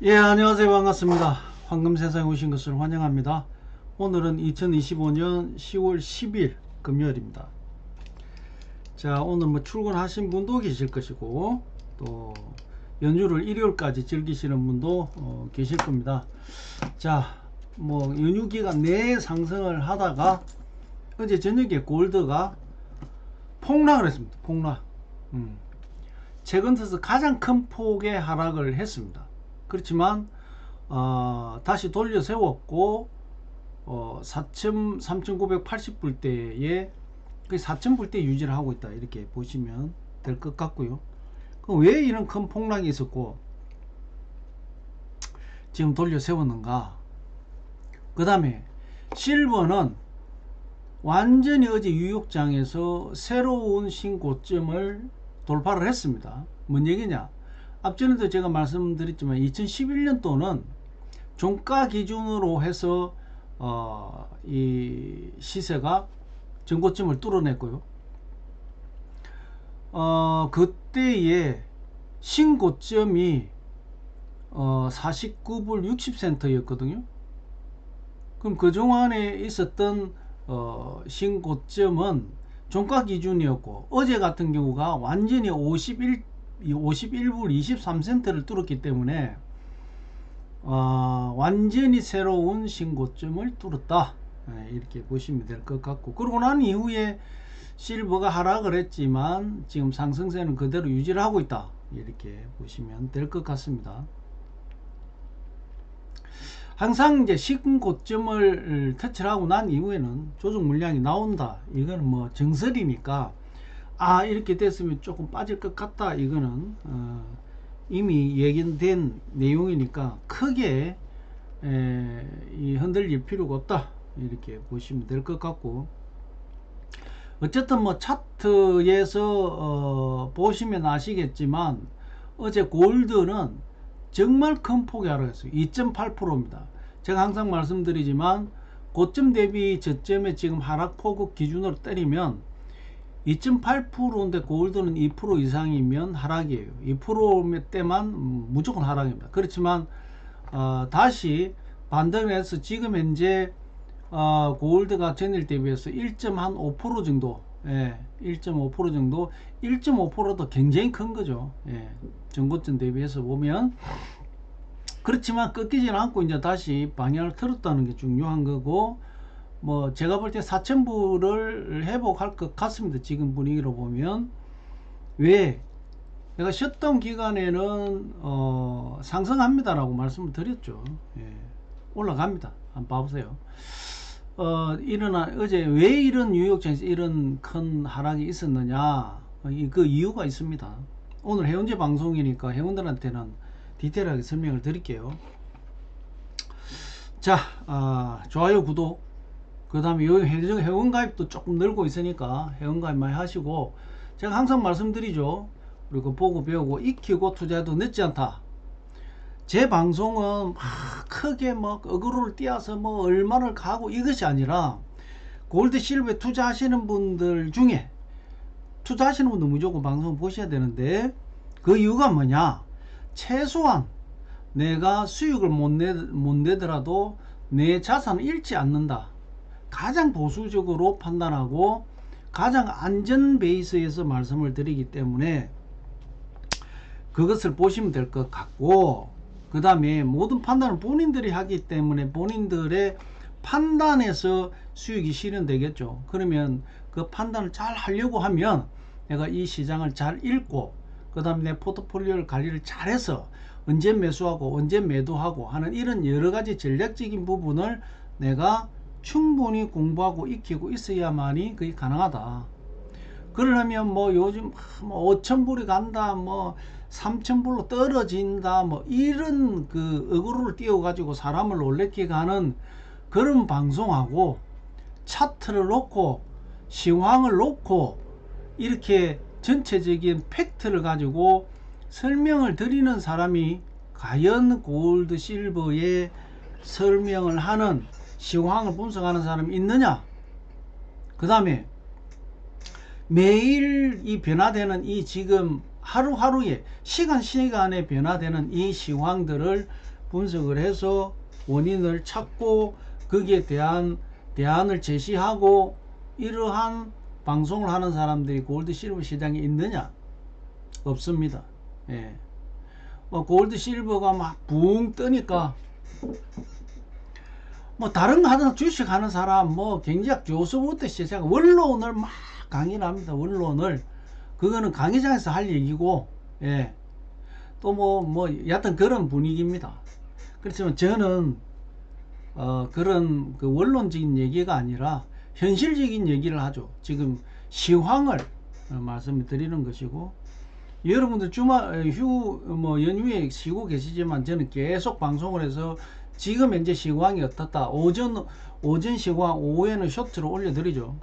예 안녕하세요. 반갑습니다. 황금세상에 오신 것을 환영합니다. 오늘은 2025년 10월 10일 금요일입니다. 자 오늘 뭐 출근하신 분도 계실 것이고 또 연휴를 일요일까지 즐기시는 분도 어, 계실 겁니다. 자뭐 연휴 기간 내에 상승을 하다가 어제 저녁에 골드가 폭락을 했습니다. 폭락. 음. 최근 들어서 가장 큰 폭의 하락을 했습니다 그렇지만 어, 다시 돌려 세웠고 어, 4,3980불대에 그 4,000불대 유지를 하고 있다. 이렇게 보시면 될 것 같고요. 그럼 왜 이런 큰 폭락이 있었고 지금 돌려 세웠는가? 그 다음에 실버는 완전히 어제 뉴욕장에서 새로운 신고점을 돌파를 했습니다. 뭔 얘기냐 앞전에도 제가 말씀드렸지만 2011년도는 종가 기준으로 해서 어, 이 시세가 전고점을 뚫어냈고요. 어, 그때의 신고점이 어, 49불 60센터였거든요. 그럼 그동안에 있었던 어, 신고점은 종가 기준이었고 어제 같은 경우가 완전히 51 51불 23센트를 뚫었기 때문에 어, 완전히 새로운 신고점을 뚫었다. 네, 이렇게 보시면 될 것 같고. 그러고 난 이후에 실버가 하락을 했지만 지금 상승세는 그대로 유지를 하고 있다. 이렇게 보시면 될 것 같습니다. 항상 이제 신고점을 터치하고 난 이후에는 조정 물량이 나온다. 이거는 뭐 정설이니까 아 이렇게 됐으면 조금 빠질 것 같다. 이거는 어, 이미 예견된 내용이니까 크게 에, 이 흔들릴 필요가 없다. 이렇게 보시면 될 것 같고. 어쨌든 뭐 차트에서 어, 보시면 아시겠지만 어제 골드는 정말 큰 폭이 하락했어요. 2.8%입니다. 제가 항상 말씀드리지만 고점 대비 저점에 지금 하락폭을 기준으로 때리면 2.8%인데 골드는 2% 이상이면 하락이에요. 2% 때만 무조건 하락입니다. 그렇지만 어, 다시 반등을 해서 지금 현재 어, 골드가 전일 대비해서 1.5% 정도 예, 1.5% 정도 1.5%도 굉장히 큰 거죠. 예, 전고점 대비해서 보면 그렇지만 꺾이지는 않고 이제 다시 방향을 틀었다는 게 중요한 거고 뭐 제가 볼 때 4천불을 회복할 것 같습니다. 지금 분위기로 보면 왜 내가 셧다운 기간에는 어, 상승합니다 라고 말씀을 드렸죠. 예, 올라갑니다. 한번 봐보세요. 어, 일어나 어제 왜 이런 뉴욕장에서 이런 큰 하락이 있었느냐 그 이유가 있습니다. 오늘 해운제 방송이니까 회원들한테는 디테일하게 설명을 드릴게요. 자, 아, 좋아요, 구독 그 다음에 요 회원가입도 조금 늘고 있으니까 회원가입 많이 하시고 제가 항상 말씀드리죠. 그리고 보고 배우고 익히고 투자해도 늦지 않다. 제 방송은 막 크게 뭐 어그로를 띄어서 뭐 얼마를 가고 이것이 아니라 골드 실버에 투자하시는 분들 중에 투자하시는 분들 무조건 방송 보셔야 되는데 그 이유가 뭐냐? 최소한 내가 수익을 못, 내, 못 내더라도 내 자산을 잃지 않는다 가장 보수적으로 판단하고 가장 안전 베이스에서 말씀을 드리기 때문에 그것을 보시면 될 것 같고 그 다음에 모든 판단은 본인들이 하기 때문에 본인들의 판단에서 수익이 실현되겠죠. 그러면 그 판단을 잘 하려고 하면 내가 이 시장을 잘 읽고 그 다음에 내 포트폴리오를 관리를 잘해서 언제 매수하고 언제 매도하고 하는 이런 여러가지 전략적인 부분을 내가 충분히 공부하고 익히고 있어야만이 그게 가능하다. 그러려면 뭐 요즘 뭐 5천불이 간다 뭐 3천불로 떨어진다 뭐 이런 그 어그로를 띄워 가지고 사람을 놀래게 가는 그런 방송하고 차트를 놓고 시황을 놓고 이렇게 전체적인 팩트를 가지고 설명을 드리는 사람이 과연 골드 실버의 설명을 하는 시황을 분석하는 사람이 있느냐? 그 다음에 매일 이 변화되는 이 지금 하루하루에 시간 시간에 변화되는 이 시황들을 분석을 해서 원인을 찾고 거기에 대한 대안을 제시하고 이러한 방송을 하는 사람들이 골드 실버 시장에 있느냐? 없습니다. 예. 뭐 골드 실버가 막 붕 뜨니까 뭐 다른 거 하든 주식 하는 사람 뭐 경제학 교수부터 시작 원론을 막 강의를 합니다 원론을. 그거는 강의장에서 할 얘기고 예. 또 뭐뭐 여하튼 그런 분위기입니다. 그렇지만 저는 어 그런 그 원론적인 얘기가 아니라 현실적인 얘기를 하죠. 지금 시황을 어, 말씀을 드리는 것이고 여러분들 주말 휴 뭐 연휴에 쉬고 계시지만 저는 계속 방송을 해서 지금 현재 시황이 어떻다? 오전 오전 시황 오후에는 쇼트로 올려드리죠.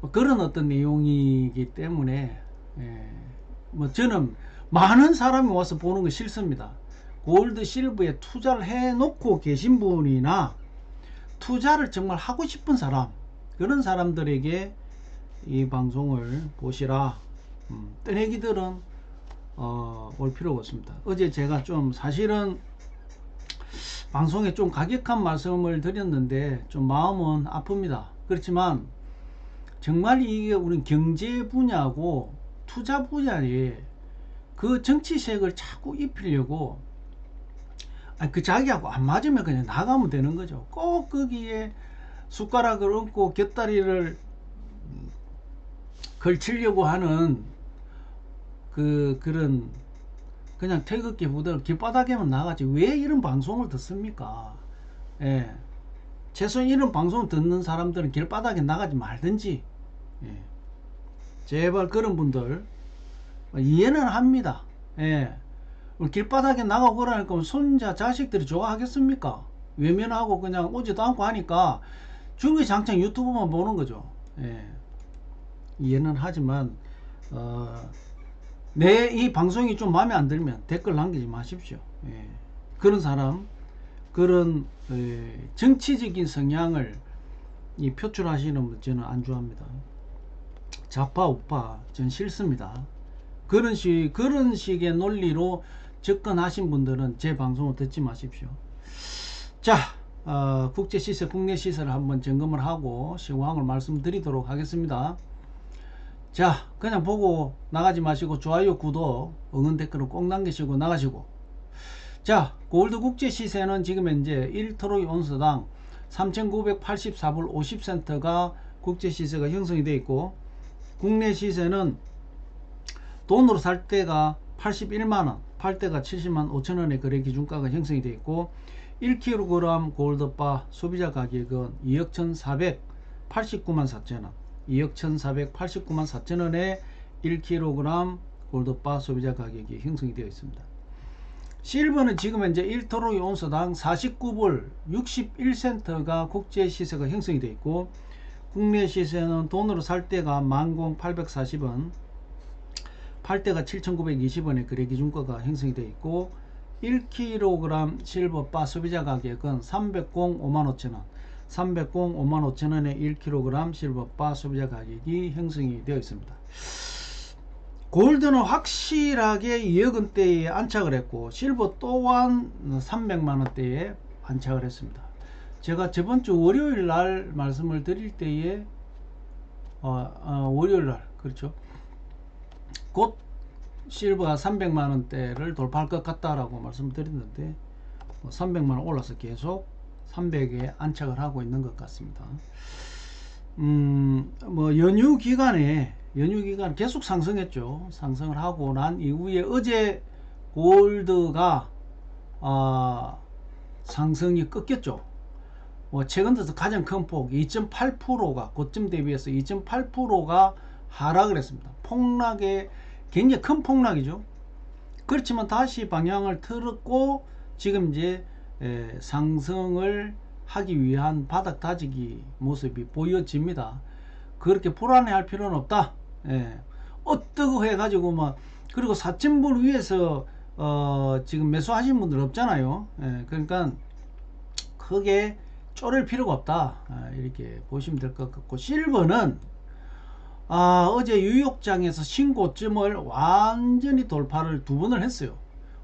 뭐 그런 어떤 내용이기 때문에 예, 뭐 저는 많은 사람이 와서 보는 거 싫습니다. 골드 실버에 투자를 해 놓고 계신 분이나 투자를 정말 하고 싶은 사람 그런 사람들에게 이 방송을 보시라. 음, 뜨내기들은 어, 올 필요가 없습니다. 어제 제가 좀 사실은 방송에 좀 가격한 말씀을 드렸는데 좀 마음은 아픕니다. 그렇지만 정말 이게 우리 경제 분야고 투자 분야에 그 정치색을 자꾸 입히려고 그 자기하고 안 맞으면 그냥 나가면 되는 거죠. 꼭 거기에 숟가락을 얹고 곁다리를 걸치려고 하는 그 그런 그냥 태극기 부대를 길바닥에만 나가지 왜 이런 방송을 듣습니까 예. 최소한 이런 방송을 듣는 사람들은 길바닥에 나가지 말든지 예. 제발 그런 분들 이해는 합니다 예. 길바닥에 나가고 그러니까 손자 자식들이 좋아하겠습니까 외면하고 그냥 오지도 않고 하니까 중기장창 유튜브만 보는 거죠 예. 이해는 하지만 어, 내 이 방송이 좀 마음에 안 들면 댓글 남기지 마십시오. 예. 그런 사람 그런 예, 정치적인 성향을 이 표출하시는 분 저는 안 좋아합니다. 좌파 우파 전 싫습니다. 그런 식 그런 식의 논리로 접근하신 분들은 제 방송을 듣지 마십시오. 자 어, 국제 시세 국내 시세를 한번 점검을 하고 시황을 말씀드리도록 하겠습니다 자 그냥 보고 나가지 마시고 좋아요 구독 응원 댓글을 꼭 남기시고 나가시고. 자 골드 국제 시세는 지금 현재 1트로이 온스당 3984불 50센트가 국제 시세가 형성이 되어 있고 국내 시세는 돈으로 살 때가 81만원 팔 때가 70만 5천원의 거래 기준가가 형성이 되어 있고 1kg 골드바 소비자 가격은 2억 1489만 4천원 2억 1489만 4천원에 1kg 골드바 소비자 가격이 형성이 되어 있습니다. 실버는 지금 현재 1토로이 온수당 49불 61센트가 국제 시세가 형성이 되어 있고 국내 시세는 돈으로 살 때가 10,840원 팔 때가 7,920원의 거래 기준가가 형성이 되어 있고 1kg 실버 바 소비자 가격은 300 55,000원 300 55,000원의 1kg 실버 바 소비자 가격이 형성이 되어 있습니다. 골드는 확실하게 2억원대에 안착을 했고 실버 또한 300만원대에 안착을 했습니다. 제가 저번주 월요일 날 말씀을 드릴 때에 어, 어, 월요일 날 그렇죠. 곧 실버가 300만원대를 돌파할 것 같다라고 말씀드렸는데 300만원 뭐 올라서 계속 300에 안착을 하고 있는 것 같습니다 음, 뭐 연휴 기간에 연휴 기간 계속 상승했죠 상승을 하고 난 이후에 어제 골드가 어, 상승이 꺾였죠 뭐 최근 들어서 가장 큰 폭 2.8%가 고점 대비해서 2.8%가 하락을 했습니다. 폭락의 굉장히 큰 폭락이죠. 그렇지만 다시 방향을 틀었고 지금 이제 에, 상승을 하기 위한 바닥 다지기 모습이 보여집니다. 그렇게 불안해할 필요는 없다. 예. 어떻게 해가지고 막 그리고 4천불 위에서 어, 지금 매수하신 분들 없잖아요. 예. 그러니까 크게 쪼를 필요가 없다 아, 이렇게 보시면 될 것 같고 실버는 아, 어제 뉴욕장에서 신고점을 완전히 돌파를 두 번을 했어요.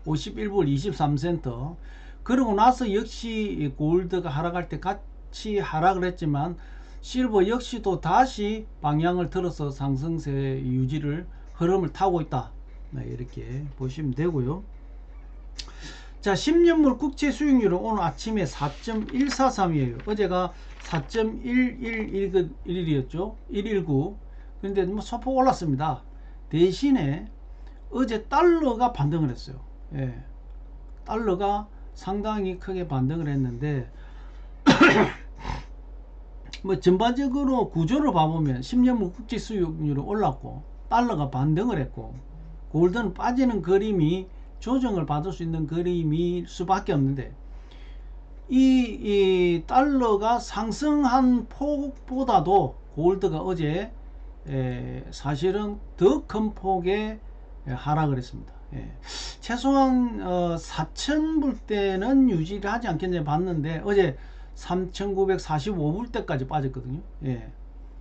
51불 23센터. 그러고 나서 역시 골드가 하락할 때 같이 하락을 했지만 실버 역시도 다시 방향을 틀어서 상승세 유지를 흐름을 타고 있다. 네, 이렇게 보시면 되고요. 자, 10년물 국채 수익률은 오늘 아침에 4.143이에요. 어제가 4.111이었죠. 119. 근데 뭐 소폭 올랐습니다. 대신에 어제 달러가 반등을 했어요. 예. 달러가 상당히 크게 반등을 했는데 뭐 전반적으로 구조를 봐보면 10년물 국제 수익률이 올랐고 달러가 반등을 했고 골드는 빠지는 그림이 조정을 받을 수 있는 그림일 수밖에 없는데 이, 이 달러가 상승한 폭보다도 골드가 어제 에, 사실은 더 큰 폭의 하락을 했습니다. 예. 최소한 어, 4,000불 대는 유지를 하지 않겠냐 봤는데 어제 3,945불 대까지 빠졌거든요. 예.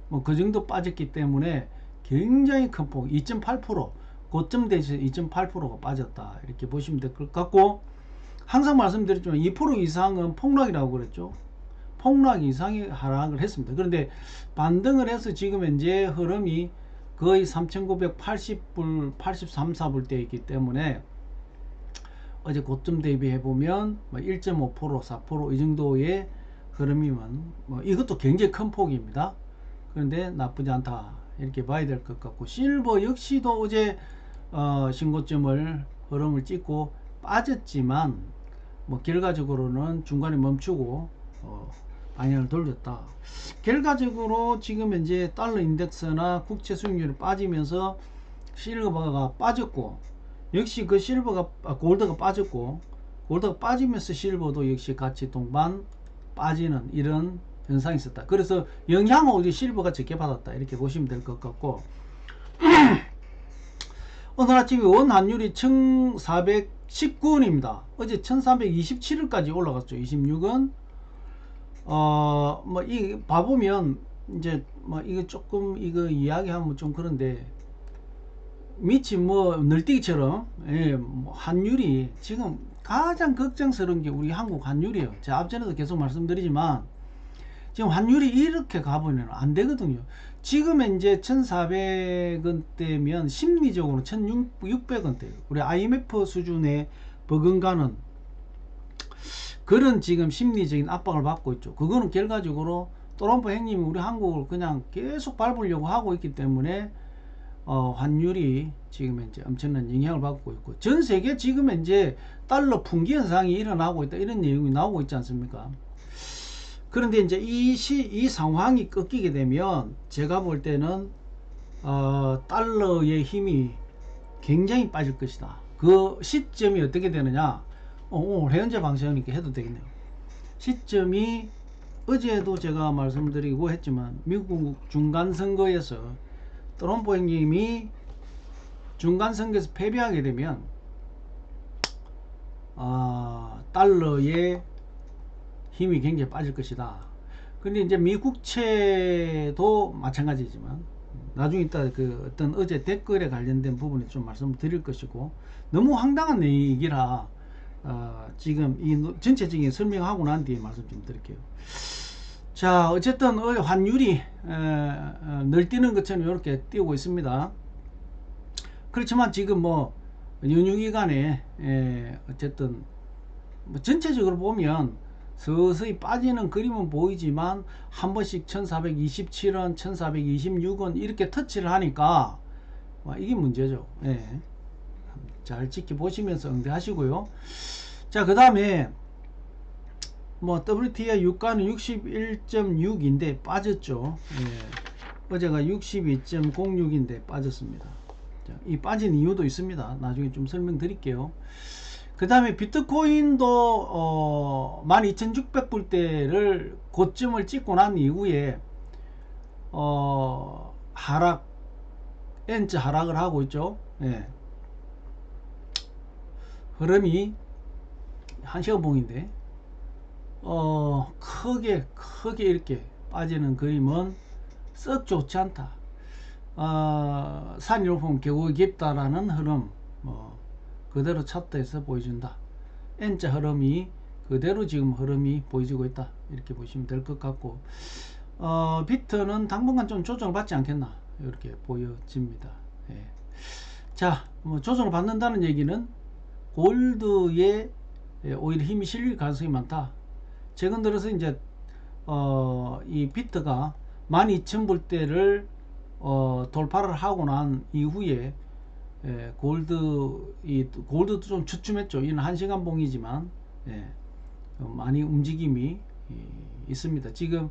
뭐 그 정도 빠졌기 때문에 굉장히 큰 폭, 2.8% 고점 대에서 2.8%가 빠졌다 이렇게 보시면 될 것 같고 항상 말씀드렸지만 2% 이상은 폭락이라고 그랬죠. 폭락 이상의 하락을 했습니다. 그런데 반등을 해서 지금 현재 흐름이 거의 3,980불, 83, 4불 대 있기 때문에 어제 고점 대비해 보면 1.5%, 4%이 정도의 흐름이면 뭐 이것도 굉장히 큰 폭입니다. 그런데 나쁘지 않다 이렇게 봐야 될 것 같고 실버 역시도 어제 어, 신고점을 흐름을 찍고 빠졌지만 뭐 결과적으로는 중간에 멈추고 어, 방향을 돌렸다. 결과적으로 지금 현재 달러 인덱스나 국채 수익률이 빠지면서 실버가 빠졌고 역시 그 실버가 아, 골드가 빠졌고 골드가 빠지면서 실버도 역시 같이 동반 빠지는 이런 현상이 있었다. 그래서 영향을 오히 실버가 적게 받았다. 이렇게 보시면 될 것 같고 오늘 아침에 원 환율이 1419원입니다. 어제 1327원까지 올라갔죠. 26원. 어, 뭐, 이, 봐보면, 이제, 뭐, 이거 조금, 이거 이야기하면 좀 그런데, 미치 뭐, 늘뛰기처럼, 예, 뭐 환율이 지금 가장 걱정스러운 게 우리 한국 환율이에요. 제가 앞전에도 계속 말씀드리지만, 지금 환율이 이렇게 가보면 안 되거든요. 지금 이제 1400원대면 심리적으로 1600원대. 우리 IMF 수준의 버금가는 그런 지금 심리적인 압박을 받고 있죠. 그거는 결과적으로 트럼프 행님이 우리 한국을 그냥 계속 밟으려고 하고 있기 때문에 어, 환율이 지금 이제 엄청난 영향을 받고 있고 전 세계 지금 이제 달러 풍기 현상이 일어나고 있다 이런 내용이 나오고 있지 않습니까? 그런데 이제 이, 시, 이 상황이 꺾이게 되면 제가 볼 때는 어, 달러의 힘이 굉장히 빠질 것이다. 그 시점이 어떻게 되느냐? 어, 오늘 해연제 방송이니까 해도 되겠네요. 시점이 어제도 제가 말씀드리고 했지만 미국 중간 선거에서 트럼프 형님이 중간 선거에서 패배하게 되면 어, 달러의 힘이 굉장히 빠질 것이다. 근데 이제 미국채도 마찬가지지만 나중에 이따 그 어떤 어제 댓글에 관련된 부분에 좀 말씀을 드릴 것이고 너무 황당한 얘기라 어 지금 이 전체적인 설명하고 난 뒤에 말씀 좀 드릴게요. 자 어쨌든 환율이 에, 어, 늘뛰는 것처럼 이렇게 뛰고 있습니다. 그렇지만 지금 뭐 연휴 기간에 에, 어쨌든 뭐 전체적으로 보면 서서히 빠지는 그림은 보이지만 한 번씩 1427원 1426원 이렇게 터치를 하니까 이게 문제죠 예. 잘 지켜보시면서 응대하시고요. 자 그 다음에 뭐 WTI 유가는 61.6인데 빠졌죠. 예. 어제가 62.06인데 빠졌습니다. 자, 이 빠진 이유도 있습니다. 나중에 좀 설명드릴게요. 그 다음에 비트코인도 어, 12,600불대를 고점을 찍고 난 이후에 어, 하락 엔즈 하락을 하고 있죠. 예. 흐름이 한시간 봉인데 어, 크게 크게 이렇게 빠지는 그림은 썩 좋지 않다 어, 높으면 계곡이 깊다라는 흐름 뭐 그대로 차트에서 보여준다. N자 흐름이 그대로 지금 흐름이 보여지고 있다. 이렇게 보시면 될 것 같고 어, 비트는 당분간 좀 조정을 받지 않겠나 이렇게 보여집니다. 예. 자, 뭐 조정을 받는다는 얘기는 골드에 예, 오히려 힘이 실릴 가능성이 많다. 최근 들어서 이제 어, 이 비트가 12,000불대를 어, 돌파를 하고 난 이후에 예, 골드 이 골드도 좀 주춤했죠. 이는 한 시간 봉이지만 예, 좀 많이 움직임이 이, 있습니다. 지금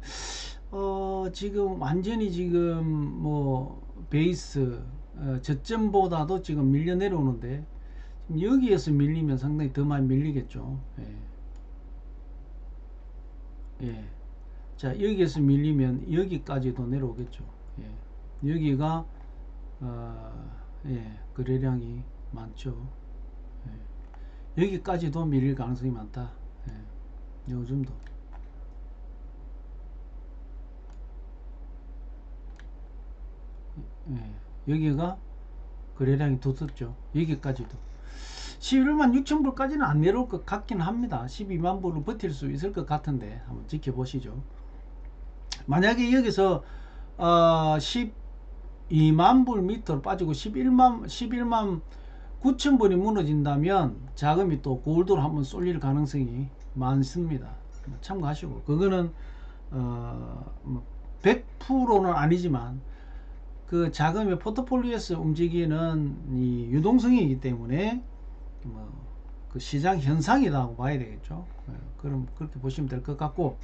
어, 지금 완전히 지금 뭐 베이스 어, 저점보다도 지금 밀려 내려오는데 여기에서 밀리면 상당히 더 많이 밀리겠죠. 예. 예. 자 여기에서 밀리면 여기까지도 내려오겠죠. 예. 여기가 어, 예, 거래량이 많죠. 예. 여기까지도 밀릴 가능성이 많다. 예. 요즘도. 예. 여기가 거래량이 두텁죠. 여기까지도. 11만 6천 불까지는 안 내려올 것 같긴 합니다. 12만 불을 버틸 수 있을 것 같은데 한번 지켜보시죠. 만약에 여기서 어, 12만 불 밑으로 빠지고 11만 11만 9천 불이 무너진다면 자금이 또 골드로 한번 쏠릴 가능성이 많습니다. 참고하시고 그거는 어, 뭐 100%는 아니지만 그 자금의 포트폴리오에서 움직이는 이 유동성이기 때문에 뭐 그 시장 현상이라고 봐야 되겠죠. 예, 그럼 그렇게 보시면 될 것 같고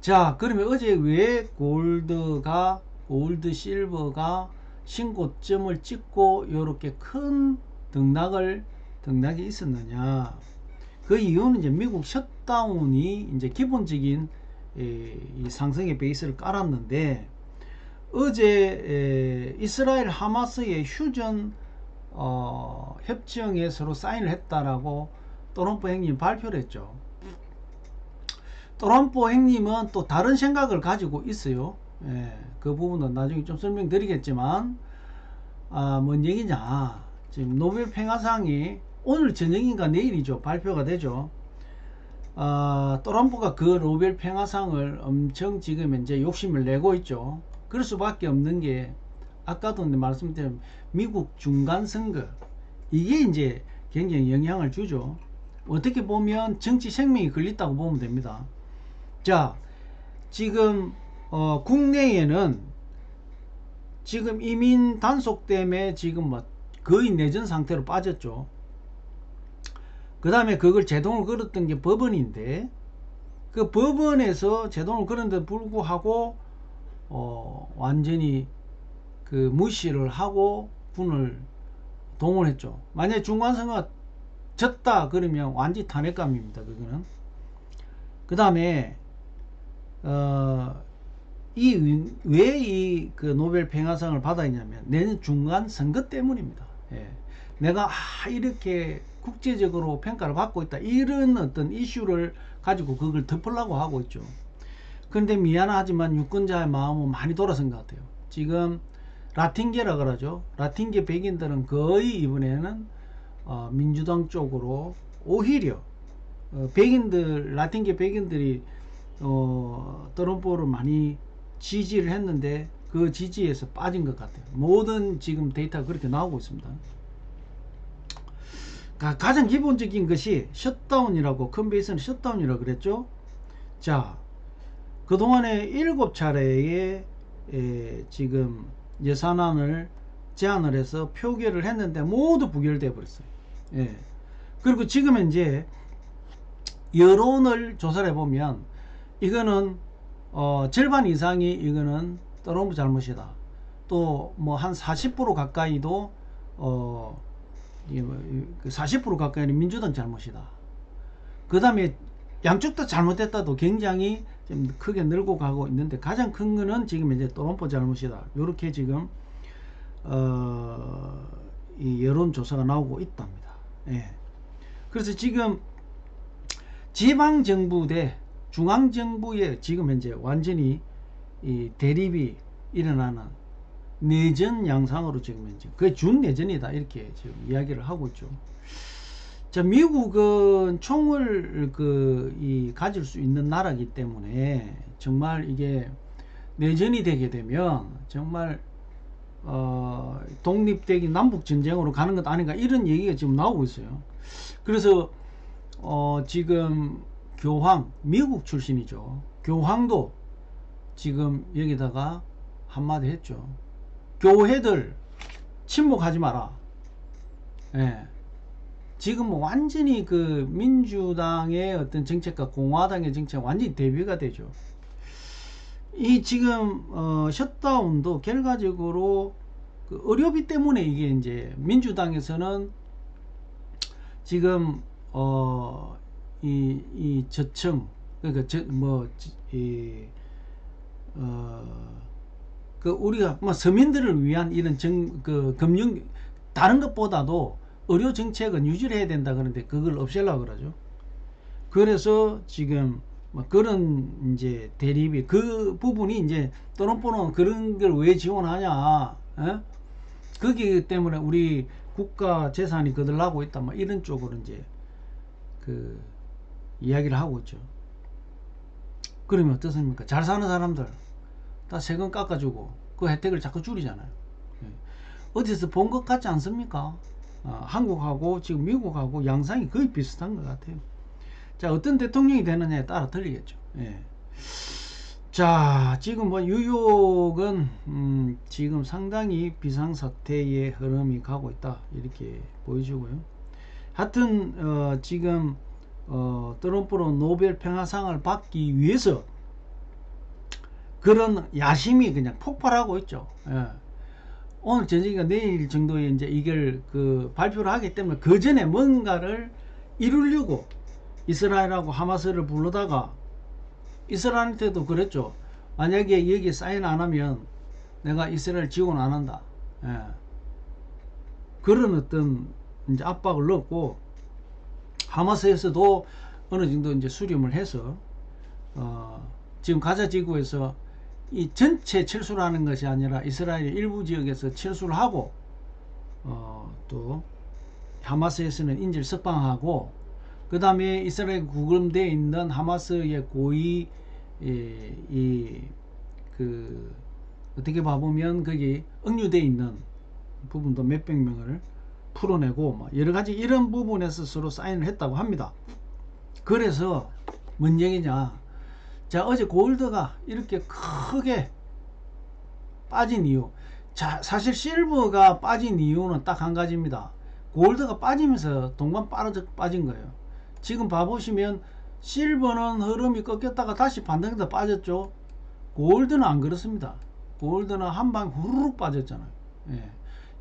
자 그러면 어제 왜 골드가 골드 실버가 신고점을 찍고 이렇게 큰 등락을 등락이 있었느냐 그 이유는 이제 미국 셧다운이 이제 기본적인 에, 이 상승의 베이스를 깔았는데 어제 에, 이스라엘 하마스의 휴전 어, 협정에 서로 사인을 했다라고 트럼프 행님 발표를 했죠. 트럼프 행님은 또 다른 생각을 가지고 있어요. 예, 그 부분은 나중에 좀 설명드리겠지만 아, 뭔 얘기냐 지금 노벨 평화상이 오늘 저녁인가 내일이죠 발표가 되죠 아, 트럼프가 그 노벨 평화상을 엄청 지금 이제 욕심을 내고 있죠 그럴 수밖에 없는 게 아까도 말씀드린 미국 중간 선거 이게 이제 굉장히 영향을 주죠 어떻게 보면 정치 생명이 걸렸다고 보면 됩니다 자 지금 어, 국내에는 지금 이민 단속 때문에 지금 뭐 거의 내전 상태로 빠졌죠. 그 다음에 그걸 제동을 걸었던 게 법원인데 그 법원에서 제동을 걸었는데 불구하고 어, 완전히 그 무시를 하고 군을 동원했죠. 만약에 중간선거가 졌다 그러면 완전 탄핵감입니다. 그거는. 그 다음에 어, 이왜 이 그 노벨 평화상을 받았냐면 내년 중간 선거 때문입니다. 예. 내가 아, 이렇게 국제적으로 평가를 받고 있다 이런 어떤 이슈를 가지고 그걸 덮으려고 하고 있죠. 그런데 미안하지만 유권자의 마음은 많이 돌아선 것 같아요. 지금 라틴계라 그러죠. 라틴계 백인들은 거의 이번에는 어, 민주당 쪽으로 오히려 어, 백인들 라틴계 백인들이 어, 트럼프를 많이 지지를 했는데 그 지지에서 빠진 것 같아요. 모든 지금 데이터가 그렇게 나오고 있습니다. 가장 기본적인 것이 셧다운이라고 컨베이스는 셧다운이라고 그랬죠. 자, 그동안에 일곱 차례에 지금 예산안을 제안을 해서 표결을 했는데 모두 부결돼 버렸어요. 예. 그리고 지금 이제 여론을 조사를 해보면 이거는 어, 절반 이상이 이거는 트럼프 잘못이다. 또 뭐 한 40% 가까이도 어, 40% 뭐, 그 가까이는 민주당 잘못이다. 그 다음에 양쪽 다 잘못했다도 굉장히 좀 크게 늘고 가고 있는데 가장 큰 거는 지금 이제 트럼프 잘못이다. 이렇게 지금 어, 이 여론조사가 나오고 있답니다. 예. 그래서 지금 지방정부 대 중앙정부의 지금 현재 완전히 이 대립이 일어나는 내전 양상으로 지금 이제 그게 준 내전이다 이렇게 지금 이야기를 하고 있죠. 자, 미국은 총을 그, 이, 가질 수 있는 나라이기 때문에 정말 이게 내전이 되게 되면 정말 어, 독립되기 남북 전쟁으로 가는 것 아닌가 이런 얘기가 지금 나오고 있어요. 그래서 어, 지금 교황 미국 출신이죠. 교황도 지금 여기다가 한마디 했죠. 교회들 침묵하지 마라. 예. 지금 뭐 완전히 그 민주당의 어떤 정책과 공화당의 정책 완전히 대비가 되죠. 이 지금 어 셧다운도 결과적으로 그 의료비 때문에 이게 이제 민주당에서는 지금 어 이 이 저층 그러니까 저뭐이 어, 그 우리가 뭐 서민들을 위한 이런 정 그 금융 다른 것보다도 의료 정책은 유지를 해야 된다 그러는데 그걸 없애려고 그러죠. 그래서 지금 뭐 그런 이제 대립이 그 부분이 이제 또는또는 그런 걸 왜 지원하냐 어? 거기 때문에 우리 국가 재산이 거들나고 있다 뭐 이런 쪽으로 이제 그 이야기를 하고 있죠 그러면 어떻습니까 잘 사는 사람들 다 세금 깎아주고 그 혜택을 자꾸 줄이잖아요 예. 어디서 본 것 같지 않습니까 어, 한국하고 지금 미국하고 양상이 거의 비슷한 것 같아요 자 어떤 대통령이 되느냐에 따라 틀리겠죠. 예. 자 지금 뭐 뉴욕은 음, 지금 상당히 비상사태의 흐름이 가고 있다 이렇게 보여지고요. 하여튼 어, 지금 어, 트럼프로 노벨 평화상을 받기 위해서 그런 야심이 그냥 폭발하고 있죠. 예. 오늘 저녁이가 내일 정도에 이제 이걸 그 발표를 하기 때문에 그 전에 뭔가를 이루려고 이스라엘하고 하마스를 부르다가 이스라엘한테도 그랬죠. 만약에 여기 사인 안 하면 내가 이스라엘 지원 안 한다. 예. 그런 어떤 이제 압박을 넣고 하마스에서도 어느 정도 이제 수렴을 해서 어 지금 가자 지구에서 이 전체 철수를 하는 것이 아니라 이스라엘 일부 지역에서 철수를 하고 어 또 하마스에서는 인질 석방하고 그 다음에 이스라엘 구금되어 있는 하마스의 고위 이그 어떻게 봐보면 거기 억류되어 있는 부분도 몇백 명을 풀어내고 뭐 여러 가지 이런 부분에서 서로 사인을 했다고 합니다. 그래서 뭔 얘기냐? 자 어제 골드가 이렇게 크게 빠진 이유. 자 사실 실버가 빠진 이유는 딱 한 가지입니다. 골드가 빠지면서 동반 빠진 거예요. 지금 봐보시면 실버는 흐름이 꺾였다가 다시 반등해서 빠졌죠. 골드는 안 그렇습니다. 골드는 한 방 후루룩 빠졌잖아요. 예.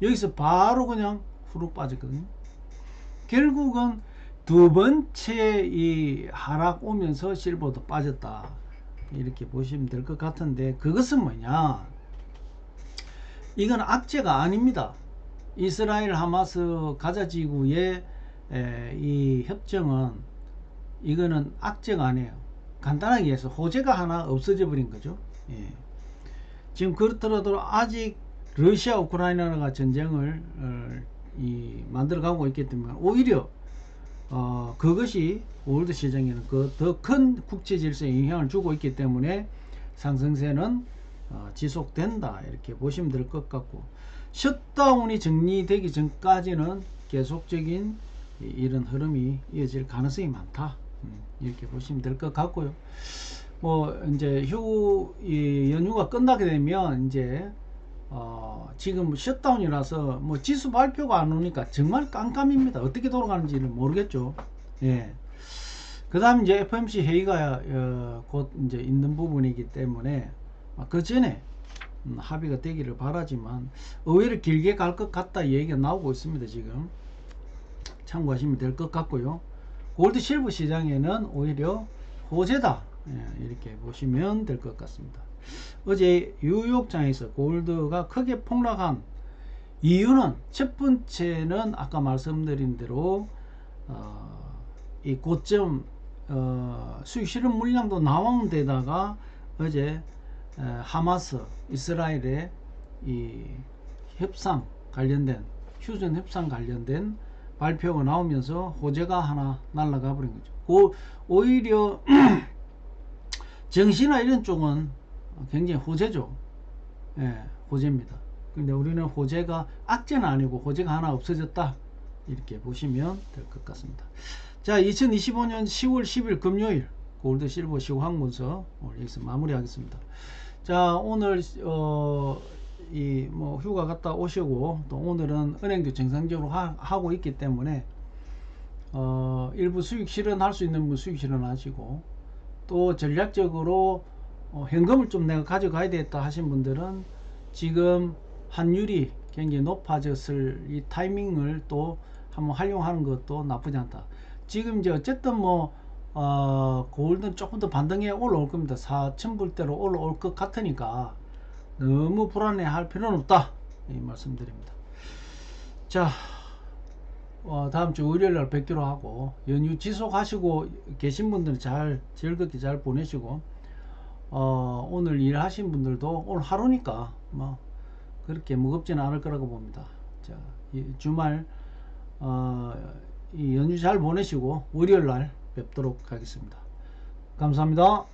여기서 바로 그냥 후룩 빠졌거든요. 결국은 두 번째 이 하락 오면서 실버도 빠졌다. 이렇게 보시면 될 것 같은데 그것은 뭐냐? 이건 악재가 아닙니다. 이스라엘 하마스 가자 지구의 에, 이 협정은 이거는 악재가 아니에요. 간단하게 해서 호재가 하나 없어져 버린 거죠. 예. 지금 그렇더라도 아직 러시아 우크라이나가 전쟁을 어, 이 만들어가고 있기 때문에 오히려 어, 그것이 월드 시장에는 그 더 큰 국제 질서에 영향을 주고 있기 때문에 상승세는 어, 지속된다 이렇게 보시면 될 것 같고 셧다운이 정리되기 전까지는 계속적인 이런 흐름이 이어질 가능성이 많다. 음, 이렇게 보시면 될 것 같고요. 뭐 이제 휴 연휴가 끝나게 되면 이제 어 지금 셧다운이라서 뭐 지수 발표가 안 오니까 정말 깜깜입니다. 어떻게 돌아가는지는 모르겠죠. 예. 그 다음 이제 FMC 회의가 어, 곧 이제 있는 부분이기 때문에 그 전에 음, 합의가 되기를 바라지만 의외로 길게 갈 것 같다 얘기가 나오고 있습니다 지금 참고하시면 될 것 같고요. 골드 실버 시장에는 오히려 호재다. 예, 이렇게 보시면 될 것 같습니다. 어제 뉴욕장에서 골드가 크게 폭락한 이유는 첫 번째는 아까 말씀드린 대로 어, 이 고점 어, 수익 실현 물량도 나온 데다가 어제 에, 하마스 이스라엘의 이 협상 관련된 휴전 협상 관련된 발표가 나오면서 호재가 하나 날라가 버린 거죠. 그 오히려 정시나 이런 쪽은 굉장히 호재죠. 예, 호재입니다. 근데 우리는 호재가 악재는 아니고 호재가 하나 없어졌다. 이렇게 보시면 될 것 같습니다. 자, 2025년 10월 10일 금요일 골드 실버 시고 항문서 오늘 여기서 마무리하겠습니다. 자, 오늘 어, 이 뭐 휴가 갔다 오시고 또 오늘은 은행도 정상적으로 하, 고 있기 때문에 어, 일부 수익 실현할 수 있는 분 수익 실현하시고 또 전략적으로 어, 현금을 좀 내가 가져가야 되겠다 하신 분들은 지금 환율이 굉장히 높아졌을 이 타이밍을 또 한번 활용하는 것도 나쁘지 않다. 지금 이제 어쨌든 뭐 어, 골드는 조금 더 반등해 올라올 겁니다. 4천불대로 올라올 것 같으니까 너무 불안해 할 필요는 없다. 이 말씀드립니다. 자, 어, 다음 주 월요일 날 뵙기로 하고 연휴 지속하시고 계신 분들은 잘 즐겁게 잘 보내시고 어, 오늘 일하신 분들도 오늘 하루니까 뭐 그렇게 무겁지는 않을 거라고 봅니다. 자, 이 주말 어, 이 연휴 잘 보내시고 월요일 날 뵙도록 하겠습니다. 감사합니다.